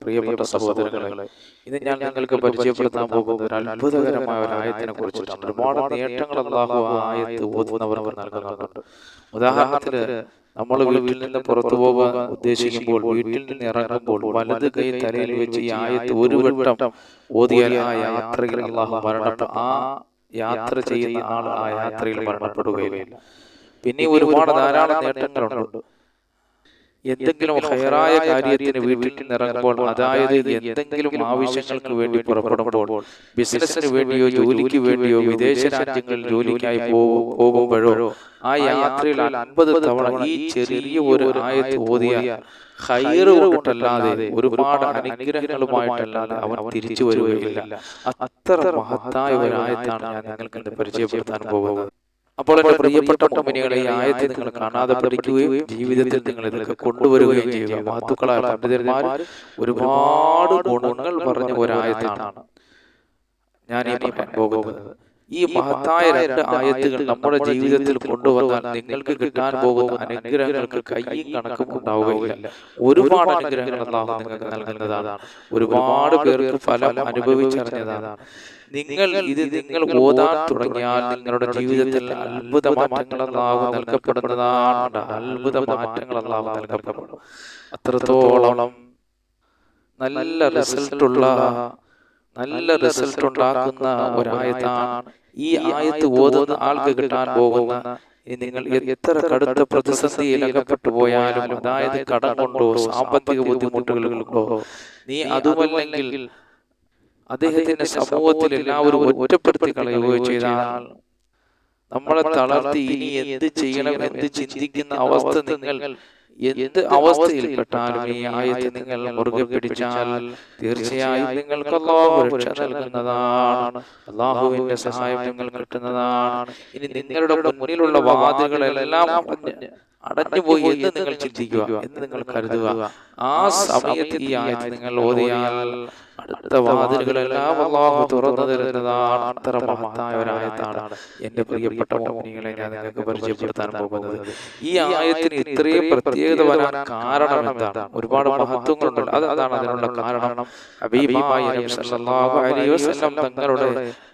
പ്രിയപ്പെട്ട സഹോദരങ്ങളെ ഇത് ഞാൻ നിങ്ങൾക്ക് പരിചയപ്പെടുത്താൻ പോകുന്ന ഒരു അത്ഭുതകരമായ ഒരു ആയത്തിനെ കുറിച്ചിട്ടുണ്ട് ഒരുപാട് നേട്ടങ്ങൾ അള്ളാഹു ആയത്ത് ഓതുന്നവർക്ക് നൽകുന്നുണ്ട്. ഉദാഹരണത്തിന് നമ്മൾ വീട്ടിൽ നിന്ന് പുറത്തു പോകാൻ ഉദ്ദേശിക്കുമ്പോൾ വീട്ടിൽ നിന്ന് ഇറങ്ങുമ്പോൾ വലത് കൈ തലയിൽ വെച്ച് ഈ ആയത്ത് ഒരു വട്ടം ഓതിയാൽ ആ യാത്രയിൽ അള്ളാഹു മരണപ്പെട്ട ആ യാത്ര ചെയ്യുന്ന ആൾ ആ യാത്രയിൽ മരണപ്പെടുകയില്ല. പിന്നെ ഒരുപാട് ധാരാളം നേട്ടങ്ങളുണ്ട്. എന്തെങ്കിലും ഹയറായ കാര്യത്തിന് വീട്ടിൽ നിറങ്ങുമ്പോൾ അതായത് എന്തെങ്കിലും ആവശ്യങ്ങൾക്ക് വേണ്ടി പുറപ്പെടുമ്പോൾ ബിസിനസ്സിന് വേണ്ടിയോ ജോലിക്ക് വേണ്ടിയോ വിദേശ രാജ്യങ്ങളിൽ ജോലിക്കായി പോകുമ്പോഴോ ആ യാത്രയിൽ അൻപത് തവണ ഈ ചെറിയ ഒരു ആയത്ത് ഓതിയ ഹൈറ് കൊണ്ടല്ലാതെ ഒരുപാട് അനുഗ്രഹങ്ങളുമായിട്ടല്ലാതെ അവൻ തിരിച്ചു വരികയില്ല. അത്ര മഹത്തായ ഒരു ആയത്താണ് ഞാൻ നിങ്ങൾക്ക് പരിചയപ്പെടുത്താൻ പോകുന്നത്. അപ്പോൾ എന്റെ പ്രിയപ്പെട്ട കമ്പനികളെ ഈ ആയത്തെ നിങ്ങൾ കാണാതെ പഠിക്കുകയും ജീവിതത്തിൽ നിങ്ങൾ ഇതൊക്കെ കൊണ്ടുവരികയും ചെയ്യുക. മഹത്തുക്കളായ പണ്ഡിതന്മാർ ഒരുപാട് ഗുണങ്ങൾ പറഞ്ഞ ഒരായത്താണ്. ഞാൻ ഈ പറയാൻ പോകുന്നത് ഈ മഹത്തായ രണ്ട് ആയത്തുകൾ നമ്മുടെ ജീവിതത്തിൽ കൊണ്ടുവന്നാൽ നിങ്ങൾക്ക് കിട്ടാൻ പോകുന്ന അനുഗ്രഹങ്ങൾക്ക് കയ്യും കണക്കും ഉണ്ടാവുകയില്ല ഒരുപാട് അനുഗ്രഹങ്ങൾ അള്ളാഹു നിങ്ങൾക്ക് നൽകുന്നതാണ്. ഒരുപാട് പേർക്ക് ഫലം അനുഭവിച്ചറിഞ്ഞതാണ്. നിങ്ങൾ ഇത് നിങ്ങൾ ഓതാൻ തുടങ്ങിയാൽ നിങ്ങളുടെ ജീവിതത്തിൽ അത്ഭുത മാറ്റങ്ങൾ അള്ളാഹു നൽകപ്പെടുന്നതാണ്. അത്ഭുത മാറ്റങ്ങൾ അള്ളാഹു നൽകപ്പെടും അത്രത്തോളം നല്ല റിസൾട്ടുള്ള നല്ല റിസൾട്ട് ഉണ്ടാക്കുന്ന ഒരായത്താണ് ഈ ആയത്ത് ഓതുന്ന ആൾക്ക് കിട്ടാൻ പോകുന്ന നിങ്ങൾ എത്ര കടുത്ത പ്രതിസന്ധിയിൽ അകപ്പെട്ടു പോയാലും അതായത് കടം കൊണ്ടോ സാമ്പത്തിക ബുദ്ധിമുട്ടുകൾ കൊണ്ടോ നീ അതുമല്ലെങ്കിൽ അദ്ദേഹത്തിന്റെ സമൂഹത്തിൽ എല്ലാവരും ഒറ്റപ്പെടുത്തി കളയുകയോ ചെയ്താൽ നമ്മളെ തളർത്തി ഇനി എന്ത് ചെയ്യണം എന്ത് ചിന്തിക്കുന്ന അവസ്ഥ നിങ്ങൾ എന്ത് അവസ്ഥയിൽപ്പെട്ടാലും ഈ ആയത്ത് നിങ്ങൾ മുറുകെ പിടിച്ചാൽ തീർച്ചയായും നിങ്ങൾക്ക് അള്ളാഹു രക്ഷ നൽകുന്നതാണ്. അള്ളാഹുവിന്റെ സഹായം നിങ്ങൾ കിട്ടുന്നതാണ്. ഇനി നിങ്ങളുടെ മുന്നിലുള്ള വാതിലുകളെല്ലാം അടഞ്ഞുപോയി എന്ന് നിങ്ങൾ ചിന്തിക്കുക എന്ന് നിങ്ങൾ കരുതുക. ആ സമയത്ത് ഈ ആയത്ത് നിങ്ങൾ ഓതിയാൽ അടുത്ത വാതിലുകളെല്ലാം അള്ളാഹു തുറന്നു ഒരായത്താണ് എന്റെ പ്രിയപ്പെട്ട ഞാൻ നിങ്ങൾക്ക് പരിചയപ്പെടുത്താൻ പോകുന്നത്. ഈ ആയത്തിന് ഇത്രയും പ്രത്യേകത വരാൻ കാരണം എന്താണ്? ഒരുപാട് മഹത്വങ്ങളുണ്ട്. അത് അതാണ് അതിനുള്ള കാരണം. തങ്ങളുടെ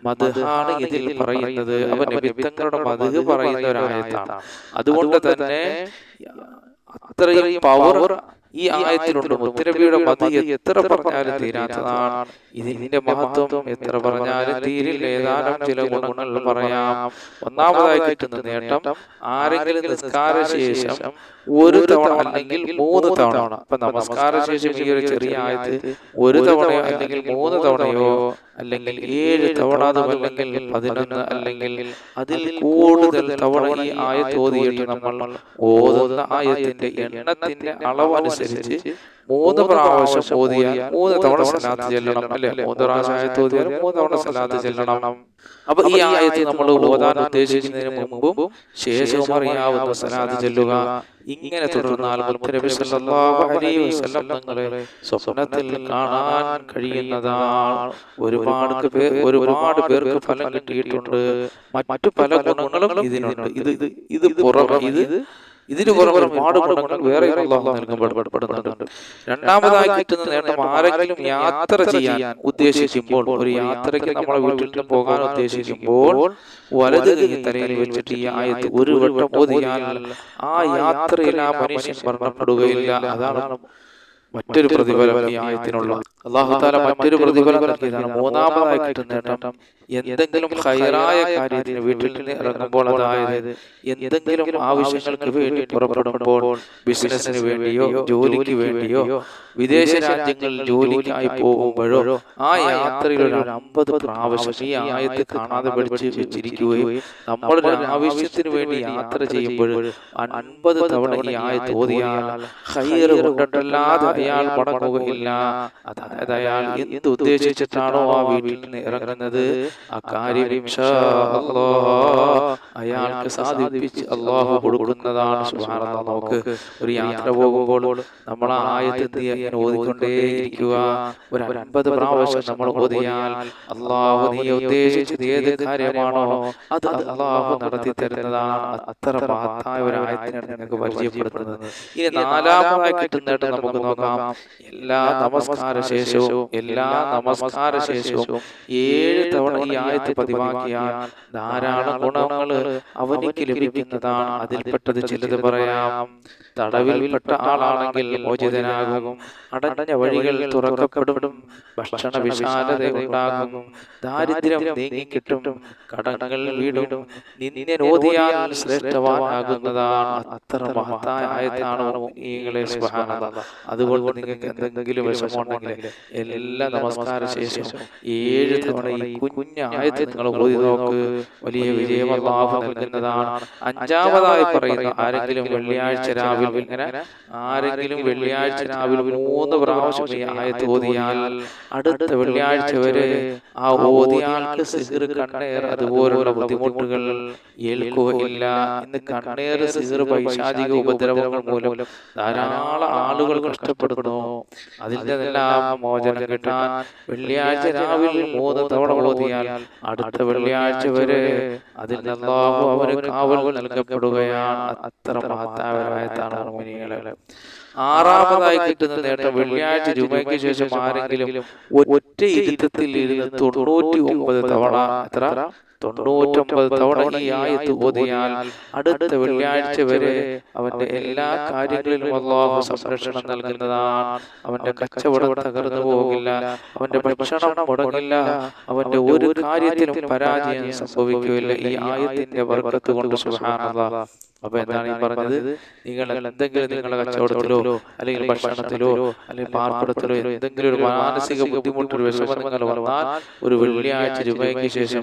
മദ്ഹാണ് ഇതിൽ പറയുന്നത്. അവ നബി തങ്ങളുടെ മദ്ഹ് പറയുന്ന ഒരു ആയത്താണ്. അതുകൊണ്ട് തന്നെ അത്രയും പവർ ഈ ആയത്തിലുണ്ട്. മുത്തരബിയുടെ മതി എത്ര പറഞ്ഞാലും തീരാത്തതാണ്. ഇതിന്റെ മഹത്വം എത്ര പറഞ്ഞാലും തീരില്ല. ഏതാനും ചില ഗുണങ്ങൾ പറയാം. ഒന്നാമതായി കിട്ടുന്ന നേട്ടം ആരെങ്കിലും നിസ്കാര ശേഷം ഒരു തവണ അല്ലെങ്കിൽ മൂന്ന് തവണ. ഇപ്പൊ നമസ്കാര ശേഷം ഈ ഒരു ചെറിയ ആയത്ത് ഒരു തവണയോ അല്ലെങ്കിൽ മൂന്ന് തവണയോ അല്ലെങ്കിൽ ഏഴ് തവണ അല്ലെങ്കിൽ പതിനൊന്ന് അല്ലെങ്കിൽ അതിൽ കൂടുതൽ തവണ ഈ ആയത്ത് ഓതിയിട്ട് നമ്മൾ ഓതുന്ന ആയത്തിന്റെ എണ്ണത്തിന്റെ അളവനുസരിച്ച് മൂന്ന് പ്രാവശ്യം ഓതിയാൽ മൂന്ന് തവണ സലാത്ത് ചെല്ലണം അല്ലെ? മൂന്ന് പ്രാവശ്യം ആയത്ത് ഓതിയാൽ മൂന്ന് തവണ സലാത്ത് ചെല്ലണം. അപ്പൊ ഈ ആയത്ത് നമ്മൾ ഓതാൻ ഉദ്ദേശിക്കുന്നതിന് മുമ്പും ശേഷവും അറിയാവുന്ന സലാത്ത് ചെല്ലുക. ഇങ്ങനെ തുടർന്നാൽ സ്വപ്നത്തിൽ കാണാൻ കഴിയുന്നതാണ് ഒരുപാട് പേർ ഒരുപാട് പേർക്ക് ഫലം കിട്ടിയിട്ടുണ്ട്. മറ്റു പല ഗുണങ്ങളും ഇതിനുണ്ട്. ഇത് ഇത് ഇത് പുറമെ ഇത് ഇതിന് പുറമെ ഒരുപാട് ഗുണങ്ങൾ വേറെ നൽകപ്പെടുന്നുണ്ട്. രണ്ടാമതായി കിട്ടുന്ന നേട്ടം ആരെങ്കിലും യാത്ര ചെയ്യാൻ ഉദ്ദേശിക്കുമ്പോൾ ഒരു യാത്രയ്ക്ക് നമ്മളെ വീട്ടിൽ നിന്ന് പോകാൻ ഉദ്ദേശിക്കുമ്പോൾ വലത് കൈ തലയിൽ വെച്ചിട്ട് ഈ ആയത്ത് ഒരു വട്ടം ഓതിയാൽ ആ യാത്രയിൽ ആ മനുഷ്യൻ മരണപ്പെടുകയില്ല. അതാണ് മറ്റൊരു പ്രതിഫലം ഈ ആയത്തിനുള്ള അള്ളാഹു താല മറ്റൊരു പ്രതിഫലം നൽകിയതാണ്. മൂന്നാമതായി കിട്ടുന്ന നേട്ടം എന്തെങ്കിലും ഹൈറായ കാര്യത്തിന് വീട്ടിൽ നിന്ന് ഇറങ്ങുമ്പോൾ അതായത് എന്തെങ്കിലും ആവശ്യങ്ങൾക്ക് വേണ്ടി പുറപ്പെടുമ്പോൾ ബിസിനസ്സിന് വേണ്ടിയോ ജോലിക്ക് വേണ്ടിയോ വിദേശ രാജ്യങ്ങളിൽ ജോലിക്കായി പോകുമ്പോഴോ ആ യാത്രയിൽ ഒരു അമ്പത് പ്രാവശ്യം ഈ ആയത്ത് കാണാതെ പഠിച്ച് വെച്ചിരിക്കുകയും നമ്മൾ ഒരു ആവശ്യത്തിന് വേണ്ടി യാത്ര ചെയ്യുമ്പോൾ അൻപത് തവണ ഈ ആയത്ത് ഓതിയാൽ ഹൈറ് കൊണ്ടിട്ടല്ലാതെ അയാൾ മടങ്ങുകയില്ല. അത് അതായത് അയാൾ എന്ത് ഉദ്ദേശിച്ചിട്ടാണോ ആ വീട്ടിൽ നിന്ന് ഇറങ്ങുന്നത്? ആ കാര്യം ഇൻഷാ അയാൾക്ക് സാധിപ്പിച്ച് അള്ളാഹു കൊടുക്കുന്നതാണ് നമുക്ക് ഒരു യാത്ര പോകുമ്പോൾ നമ്മൾ ആയത്തെത്തി ചെയ്യാൻ ഓതിക്കൊണ്ടേയിരിക്കുക. ഒരു അൻപത് പ്രാവശ്യം നമ്മൾ ഓതിയാൽ അള്ളാഹു നീ ഉദ്ദേശിച്ചത് ഏത് കാര്യമാണോ അത് അള്ളാഹു നടത്തി തരുന്നതാണ് അത്ര മഹത്തായ ഒരു ആയത്തിനാണ് നിങ്ങൾക്ക് പരിചയപ്പെടുത്തുന്നത് ഇനി നാലാമതായി കിട്ടുന്നതായിട്ട് നമുക്ക് നോക്കാം. എല്ലാ നമസ്കാര ശേഷവും എല്ലാ നമസ്കാര ശേഷവും ഏഴ് തവണ ഈ ആയത്ത് പതിവാക്കിയാൽ ധാരാളം ഗുണങ്ങൾ അവനിക്ക് ലഭിക്കുന്നതാണ്. അതിൽപ്പെട്ടത് ചിലത് പറയാം. തടവിൽപ്പെട്ട ആളാണെങ്കിൽ മോചിതനാകും. അടഞ്ഞ വഴികൾ തുറക്കപ്പെടും ഭക്ഷണ വിശാലത ഉണ്ടാകും ദാരിദ്ര്യം നീങ്ങി കിട്ടും കടങ്ങൾ വീടും നിന്യനോദിയാൽ ശ്രേഷ്ഠവാനാകുന്നതാണ് അത്ര മഹത്തായ ആയത്താണ് ഈകളെ അതുകൊണ്ട് നിങ്ങൾക്ക് എന്തെങ്കിലും വിഷമമുണ്ടെങ്കിൽ എല്ലാ നമസ്കാര ശേഷം ഏഴ് തവണ ഈ കുഞ്ഞ നിങ്ങൾ ഓതി നോക്ക്. വലിയ വിജയം നൽകുന്നതാണ്. അഞ്ചാമതായി പറയുന്ന. ആരെങ്കിലും വെള്ളിയാഴ്ച രാവിലെ ഇങ്ങനെ ആരെങ്കിലും വെള്ളിയാഴ്ച രാവിലെ മൂന്ന് പ്രാവശ്യം ഈ ആയത്ത് ഓതിയാൽ അടുത്ത വെള്ളിയാഴ്ച വരെ ആ ഓതിയാൾക്ക് സിഹിർ കണ്ണേർ അതുപോലുള്ള ബുദ്ധിമുട്ടുകൾ ഏൽക്കുകയില്ല ഇന്ന് കണ്ണേർ സിസർ പൈശാചിക ഉപദ്രവങ്ങൾ മൂലം ധാരാളം ആളുകൾ കഷ്ടപ്പെടുന്നു. അതിന്റെ എല്ലാം മോചനം കിട്ടാൻ വെള്ളിയാഴ്ച രാവിലെ മൂന്ന് തവണ ഓതിയാൽ അടുത്ത വെള്ളിയാഴ്ച വരെ അതിൽ അല്ലാഹു അവന് കാവൽ നൽകപ്പെടുകയാണ്. അത്ര മഹത്തായതായിട്ടാണ് മുനികളെ. ആറാമതായി കിട്ടുന്ന നേട്ടം വെള്ളിയാഴ്ച രൂപയ്ക്ക് ശേഷം ആരെങ്കിലും ഒറ്റ ഇരുത്തത്തിൽ ഇരുന്ന് തൊണ്ണൂറ്റി ഒമ്പത് തവണ എത്ര? തൊണ്ണൂറ്റൊമ്പത് തവണ ഈ ആയത്ത് ഓതിയാൽ അടുത്ത വെള്ളിയാഴ്ച വരെ അവന്റെ എല്ലാ കാര്യങ്ങളിലും അള്ളാഹു സംരക്ഷണം നൽകുന്നതാണ്. അവന്റെ കച്ചവടം തകർന്നു പോകില്ല. അവന്റെ ഭക്ഷണം മുടങ്ങില്ല. അവന്റെ ഒരു കാര്യത്തിലും പരാജയം സംഭവിക്കുകയില്ല ഈ ആയത്തിന്റെ വർക്കത്ത് കൊണ്ട് സുഹാനത അപ്പൊ എന്താണ് ഈ പറഞ്ഞത്? നിങ്ങൾ എന്തെങ്കിലും നിങ്ങളുടെ കച്ചവടത്തിലോ അല്ലെങ്കിൽ ഭക്ഷണത്തിലോ അല്ലെങ്കിൽ പാർപ്പിടത്തിലോ എന്തെങ്കിലും ഒരു മാനസിക ബുദ്ധിമുട്ട് ഒരു വിഷമം നിങ്ങൾ വന്നാൽ ഒരു വെള്ളിയാഴ്ച രൂപയ്ക്ക് ശേഷം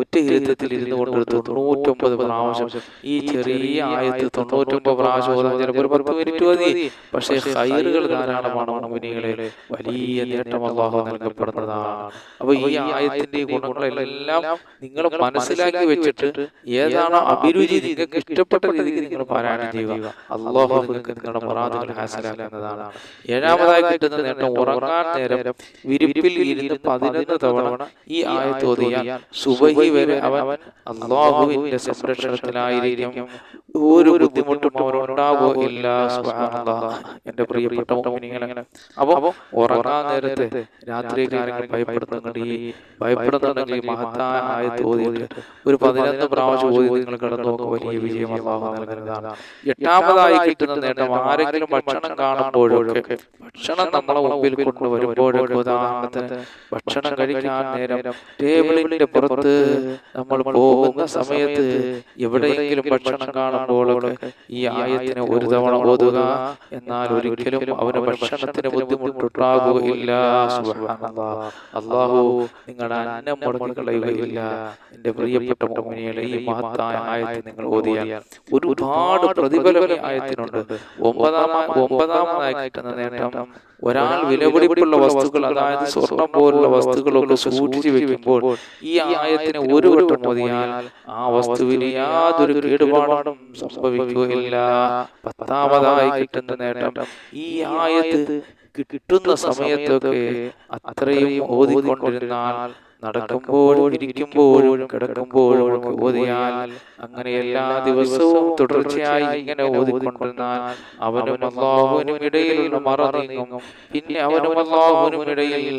ഒറ്റ ഇരുത്തത്തിൽ ഇരുന്നു കൊണ്ട് തൊണ്ണൂറ്റൊമ്പത് പ്രാവശ്യം. ഈ ചെറിയ ആയത്തിൽ തൊണ്ണൂറ്റൊമ്പത് പ്രാവശ്യം ഓതാൻ ചിലപ്പോൾ ഒരു പത്ത് മിനിറ്റ് മതി. പക്ഷേ ഹൈറുകൾ ധാരാളമാണ് മുനികളെ വലിയ നേട്ടം അള്ളാഹു നൽകപ്പെടുന്നതാണ്. അപ്പൊ ഈ ആയത്തിന്റെ ഗുണങ്ങളെല്ലാം നിങ്ങൾ മനസ്സിലാക്കി വെച്ചിട്ട് ഏതാണ് അഭിരുചി നിങ്ങൾക്ക് ഇഷ്ടപ്പെട്ട രീതിയിൽ നിങ്ങൾ പാരായണം ചെയ്യുക. അള്ളാഹു നിങ്ങൾക്ക് നിങ്ങളുടെ മുറാദുകൾ ഹാസിലാക്കുന്നതാണ്. ഏഴാമതായി കിട്ടുന്ന നേട്ടം ഉറങ്ങാൻ നേരം വിരിപ്പിൽ ഇരുന്ന് പതിനൊന്ന് തവണ ഈ ആയത്തോതിയാൽ സുബഹി വരെ അവൻ അള്ളാഹുവിന്റെ സംരക്ഷണത്തിലായിരിക്കും ഒരു ബുദ്ധിമുട്ടും അവരുണ്ടാവുകയില്ല എന്റെ പ്രിയപ്പെട്ട മോമിനികളെ അപ്പൊ ഉറങ്ങാൻ നേരത്തെ രാത്രി കാര്യങ്ങൾ ഭയപ്പെടുന്നുണ്ടെങ്കിൽ ഭയപ്പെടുന്നുണ്ടെങ്കിൽ മഹത്തായ ഓതിയിട്ട് ഒരു പതിനൊന്ന് പ്രാവശ്യം ഓതി നിങ്ങൾ കിടന്നു വലിയ വിജയം അള്ളാഹു നൽകുന്നതാണ്. എട്ടാമതായി കിട്ടുന്ന നേട്ടം ആരെങ്കിലും ഭക്ഷണം കാണുമ്പോഴൊക്കെ ഭക്ഷണം നമ്മളെ മുമ്പിൽ കൊണ്ടുവരുമ്പോഴൊക്കെ ഉദാഹരണത്തിന് ഭക്ഷണം കഴിക്കാൻ നേരം ടേബിളിന്റെ പുറത്ത് നമ്മൾ പോകുന്ന സമയത്ത് എവിടെയെങ്കിലും ഭക്ഷണം കാണുമ്പോഴൊക്കെ ഈ ആയത്തിനെ ഒരു തവണ ഓതുക എന്നാൽ ഒരിക്കലും അവന് ഭക്ഷണത്തിന് ബുദ്ധിമുട്ടുണ്ടാകുകയില്ല. അള്ളാഹു നിങ്ങളുടെ അന്നം മുടങ്ങി കളയുകയില്ല എന്റെ പ്രിയപ്പെട്ട മോമിനികളെ ഈ മഹത്തായ ആയത്ത് നിങ്ങൾ ഓതിയാൽ ഒരുപാട് പ്രതിഫലം ആയത്തിനുണ്ട്. ഒമ്പതാമ ഒമ്പതാമതായി കിട്ടുന്ന നേട്ടം ഒരാൾ വിലപിടിപ്പുള്ള വസ്തുക്കൾ അതായത് സ്വർണം പോലുള്ള വസ്തുക്കളൊക്കെ സൂക്ഷിച്ചു വെക്കുമ്പോൾ ഈ ആയത്തിന് ഒരു വട്ടം മതിയാൽ ആ വസ്തുവിന് യാതൊരു കേടുപാടും സംഭവിക്കുകയില്ല. പത്താമതായി കിട്ടുന്ന നേട്ടം. ഈ ആയത്ത് കിട്ടുന്ന സമയത്തൊക്കെ അത്രയും ഓതിക്കൊണ്ടിരുന്നാൽ നടക്കുമ്പോഴും ഇരിക്കുമ്പോഴും കിടക്കുമ്പോഴും ഓതിയാൽ അങ്ങനെ എല്ലാ ദിവസവും തുടർച്ചയായി ഇങ്ങനെ ഓതിക്കൊണ്ടിരുന്നാൽ അവനും അള്ളാഹുവിനും ഇടയിലുള്ള മറ നീങ്ങും. പിന്നെ അവനും അള്ളാഹുവിനും ഇടയിൽ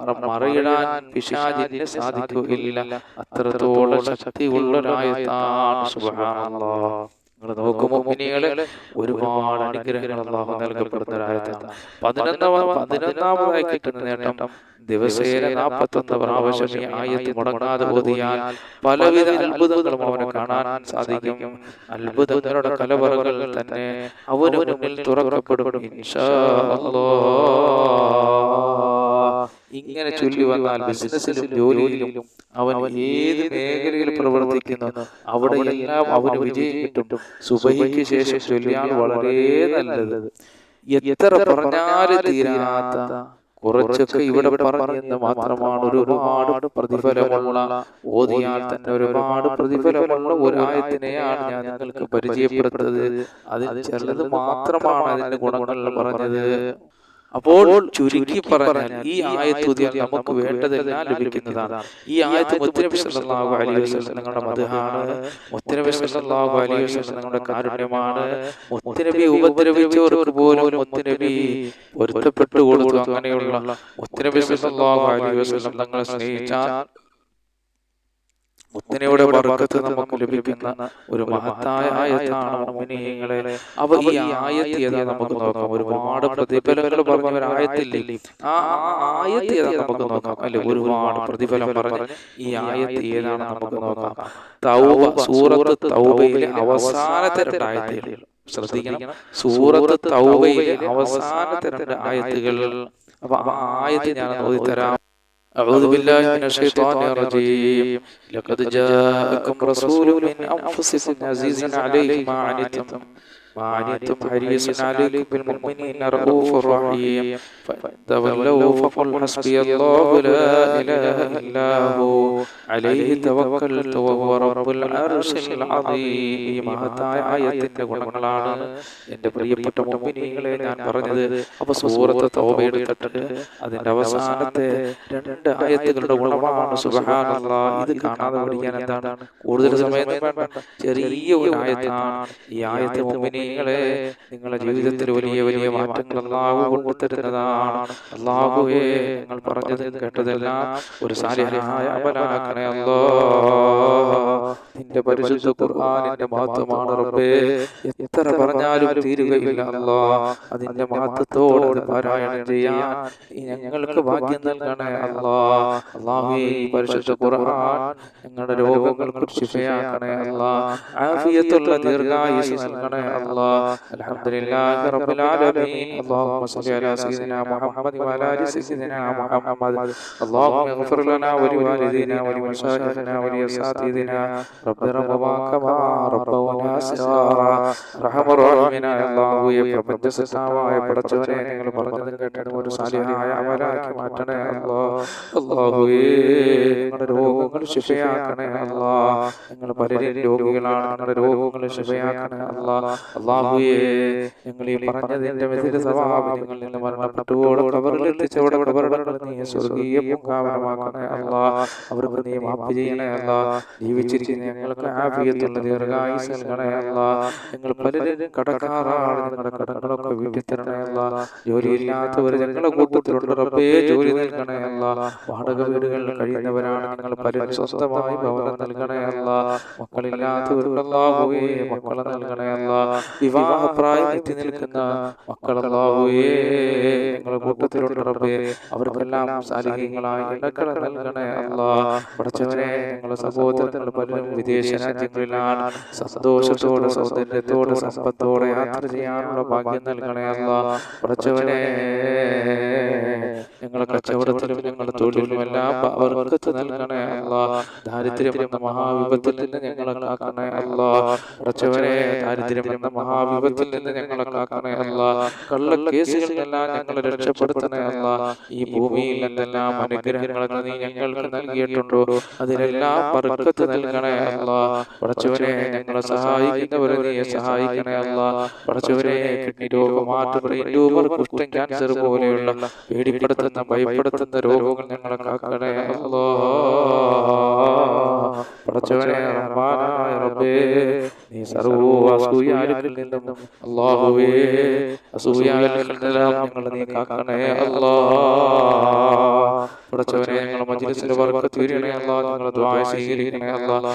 മറ- മറയിടാൻ പിശാചിന് സാധിക്കുകയില്ല. അത്രത്തോളം ശക്തിയുള്ളൊരായത്താണ് സുബ്ഹാനല്ലാഹ് നിങ്ങൾ നോക്കുമ്പോ മുനികളെ ഒരുപാട് അനുഗ്രഹങ്ങൾ അള്ളാഹു നൽകപ്പെടുന്ന ഒരായത്താണ്. പതിനൊന്നാമ പതിനൊന്നാമതായി കിട്ടുന്ന നേട്ടം ദിവസേന നാൽപ്പത്തൊന്ന് പ്രാവശ്യം ഈ ആയത്ത് മുടങ്ങാതെ ഓതിയാൽ പലവിധ അത്ഭുതങ്ങളും അവന് കാണാൻ സാധിക്കും. അത്ഭുതങ്ങളുടെ കലവറകൾ തന്നെ അവന് മുന്നിൽ തുറക്കപ്പെടും. ഇങ്ങനെ ചൊല്ലി വന്നാൽ ബിസിനസ്സിലും ജോലിയിലും അവൻ ഏത് മേഖലയിൽ പ്രവർത്തിക്കുന്നു അവിടെ എല്ലാം അവന് വിജയം കിട്ടും. സുബഹിക്ക് ശേഷം ചൊല്ലിയാണ് വളരെ നല്ലത്. എത്ര പറഞ്ഞാലും തീരാത്ത കുറച്ചൊക്കെ ഇവിടെ പറഞ്ഞെന്ന് മാത്രമാണ് ഒരുപാട് പ്രതിഫലമുള്ള ഓതിയാൽ തന്നെ ഒരുപാട് പ്രതിഫലമുള്ള ഒരു ആയത്തിനെയാണ് ഞാൻ നിങ്ങൾക്ക് പരിചയപ്പെടുത്തത് അതിൽ ചിലത് മാത്രമാണ് അതിന്റെ ഗുണങ്ങളിൽ പറഞ്ഞത്. അപ്പോൾ ചുരുക്കി പറഞ്ഞാൽ ഈ ആയത്ത് ഓതിയാൽ നമുക്ക് വേണ്ടതെല്ലാം ലഭിക്കുന്നതാണ്. ഈ ആയത്ത് മുത്തനബി സല്ലല്ലാഹു അലൈഹി വസല്ലം നിങ്ങളുടെ മതമാണ് മുത്തനബി സല്ലല്ലാഹു അലൈഹി വസല്ലം നിങ്ങളുടെ കാരുണ്യമാണ് മുത്തനബി ഉപദ്രവിച്ചവർക്ക് പോലും മുത്തനബി പൊരുത്തപ്പെട്ടു കൊടുത്തു. അങ്ങനെയുള്ള മുത്തനബി സല്ലല്ലാഹു അലൈഹി വസല്ലം സ്നേഹിച്ചാൽ മുത്തനയുടെ വർഗത്ത് നമുക്ക് ലഭിക്കുന്ന ഒരു മഹത്തായ ആയത്താണ് മുഅ്മിനീങ്ങളെ അവ ഈ ആയത്ത് ഏതാ നമുക്ക് നോക്കാം. ഒരുപാട് പ്രതിഫലങ്ങൾ പറഞ്ഞ ഒരു ആയത്തില്ലേ? ആ ആയത്ത് ഏതാ നമുക്ക് നോക്കാം. അല്ലെ? ഒരുപാട് പ്രതിഫലം പറഞ്ഞ ഈ ആയത്ത് ഏതാണ് നമുക്ക് നോക്കാം. തൗബ സൂറത്ത് തൗബയിലെ അവസാനത്തെ രണ്ട് ആയത്തുകൾ ശ്രദ്ധിക്കണം. സൂറത്ത് തൗബയിലെ അവസാനത്തെ രണ്ട് ആയത്തുകൾ. അപ്പൊ ആ ആയത്ത് ഞാൻ ഓതിത്തരാം أعوذ بالله من الشيطان الرجيم. لقد جاءكم رسول من أنفسكم عزيز عليه ما عنتم. ما عنتم. حريص عليكم بالمؤمنين رؤوف رحيم. فإن تولوا فقل حسبي الله لا إله إلا هو عليه توكلت وهو رب العرش العظيم ഈ മഹത്തായ ആയത്തിന്റെ ഗുണങ്ങളാണ് എന്റെ പ്രിയപ്പെട്ട മുമ്പിനികളെ ഞാൻ പറഞ്ഞത് അപ്പൊ സൂറത്ത് തൗബ എടുത്തിട്ട് അതിന്റെ അവസാനത്തെ രണ്ട് ആയത്തുകളുടെ ഗുണമാണ് സുബ്ഹാനല്ലാ ഇത് കാണാതെ പഠിക്കാൻ എന്താണ് കൂടുതൽ സമയം വേണ്ട ചെറിയ ഒരു ആയത്താണ് ഈ ആയത്ത് മുമ്പിനികളെ നിങ്ങളുടെ ജീവിതത്തിൽ വലിയ വലിയ മാറ്റങ്ങൾ അള്ളാഹു കൊണ്ടുതരുന്നതാണ് അള്ളാഹുവേ നിങ്ങൾ പറഞ്ഞത് കേട്ടതെല്ലാം ഒരു സാലിഹായ അമലാക്കണേ അല്ലോ നിന്റെ പരിശുദ്ധ ഖുർആനിന്റെ മഹത്വമാണ് റബ്ബേ എത്ര പറഞ്ഞാലും തീരുകയില്ല അല്ലോ അതിന്റെ മഹത്വത്തോടെ അത് പാരായണം ചെയ്യാൻ ഈ ഞങ്ങൾക്ക് ഭാഗ്യം നൽകണേ അല്ലോ അള്ളാഹുവേ ഈ പരിശുദ്ധ ഖുർആൻ ഞങ്ങളുടെ രോഗങ്ങൾക്ക് ശിഫയാക്കണേ അല്ലോ ആഫിയത്തുള്ള ദീർഘായുസ് നൽകണേ അല്ലോ അൽഹംദുലില്ലാഹി റബ്ബിൽ ആലമീൻ اللهم صل على سيدنا محمد وعلى ال سيدنا محمد اللهم اغفر لنا ولوالدينا ولمشايخنا ولاساتذتنا رب ربما كما ربونا صغارا رحم الراحمين അല്ലാഹു ഈ പ്രപഞ്ച സൃഷ്ടാവായ പടച്ചവനെ നിങ്ങൾ പറഞ്ഞതും കേട്ടതും ഒരു സാലിഹായ അമലാക്കി മാറ്റണേ അല്ലാ അല്ലാഹുവേ ഞങ്ങളുടെ രോഗങ്ങൾ ശിഫയാക്കണേ അല്ലാ ഞങ്ങൾ പലരും രോഗികളാണ് ഞങ്ങളുടെ രോഗങ്ങൾ ശിഫയാക്കണേ അല്ലാ അല്ലാഹുവേ ഞങ്ങൾ ഈ പറഞ്ഞതിന്റെ മെതിര് സവാബ് ഞങ്ങളിൽ നിന്ന് മരണപ്പെട്ടുവോടെ കബറിൽ എത്തിച്ചവിടെ കബറടങ്ങൾ നീ സ്വർഗീയ പൂങ്കാവനമാക്കണേ അല്ലാ അവർക്ക് നീ മാപ്പ് ചെയ്യണേ അല്ലാ ജീവിച്ചിരിക്കുന്ന ഞങ്ങൾക്ക് ആഫിയത്തുള്ള ദീർഘായുസ് ഞങ്ങൾ പലരും കടക്കാറാണ് ഞങ്ങളുടെ കടങ്ങളൊക്കെ വീട്ടിൽ തരണേ അല്ലാ. ജോലിയില്ലാത്തവർ ഞങ്ങളുടെ കൂട്ടത്തിലുള്ള റബ്ബേ ജോലി വാടക വീടുകളിൽ കഴിയുന്നവരാണ് ഞങ്ങൾ പലരും സ്വസ്ഥമായി ഭവനം നൽകണേ അല്ലാ. മക്കളില്ലാത്തവരുള്ളാഹുവേ മക്കളെ നൽകണേ അല്ലാ. വിവാഹപ്രായം എത്തി നിൽക്കുന്ന മക്കളല്ലാഹുവേ ഞങ്ങളുടെ കൂട്ടത്തിലുള്ള റബ്ബേ അവർക്കെല്ലാം സാലിഹ്യങ്ങളായി ഇടക്കള നൽകണേ പഠിച്ചവരെ ഞങ്ങളുടെ സഹോദരങ്ങൾ പലരും വിദേശ രാജ്യങ്ങളിലാണ് സന്തോഷത്തോടെ സൗന്ദര്യത്തോടെ സമ്പത്തോടെ യാത്ര ചെയ്യാനുള്ള ഭാഗ്യം നൽകണേ കുറച്ചവരെ ഞങ്ങളുടെ കച്ചവടത്തിലും ഞങ്ങളുടെ തൊഴിലിലും എല്ലാം അവർക്ക് നൽകണേ അല്ല ദാരിദ്ര്യം എന്ന മഹാവിപത്തിൽ നിന്ന് ഞങ്ങളെ കാക്കണേ അല്ല കുറച്ചവരെ ദാരിദ്ര്യം എന്ന മഹാവിപത്തിൽ നിന്ന് ഞങ്ങളെ കാക്കണേ അല്ല കള്ള കേസുകളിലെല്ലാം ഞങ്ങളെ രക്ഷപ്പെടുത്തണേ അല്ല ഈ ഭൂമിയിൽ എന്തെല്ലാം അനുഗ്രഹങ്ങൾ നീ ഞങ്ങൾക്ക് നൽകിയിട്ടുണ്ടോ? അതിലെല്ലാം പറക്കത്ത് നൽകണേ അല്ലാ പഠിച്ചവനെ ഞങ്ങളെ സഹായിക്കുന്നവരെ നീ സഹായിക്കണേ അല്ലാ. പഠിച്ചവരെ കിഡ്നി രോഗം ബ്രെയിൻ ട്യൂമർ കുഷ്ഠം ക്യാൻസർ പോലെയുള്ള പേടിപ്പെടുത്തുന്ന ഭയപ്പെടുത്തുന്ന രോഗങ്ങൾ ഞങ്ങളെ കാക്കണേ അല്ലാ. റഹ്മാനായ റബ്ബേ നീ സർവ അസൂയാലുക്കളിൽ നിന്നും അല്ലാഹുവേ അസൂയാലുക്കളിൽ നിന്നെല്ലാം ഞങ്ങളെ നീ കാക്കണേ അല്ലാ. പഠിച്ചവനെ ഞങ്ങളെ മജ്ലിസിൽ ബർക്കത്ത് വരണേ അല്ലാ ഞങ്ങളെ ദുആ സ്വീകരിക്കണേ അല്ലാ.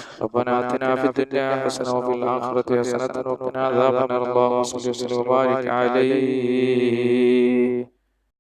ربنا آتنا في الدنيا حسنة وفي الآخرة حسنة وقنا عذاب النار. اللهم صل وسلم وبارك عليه.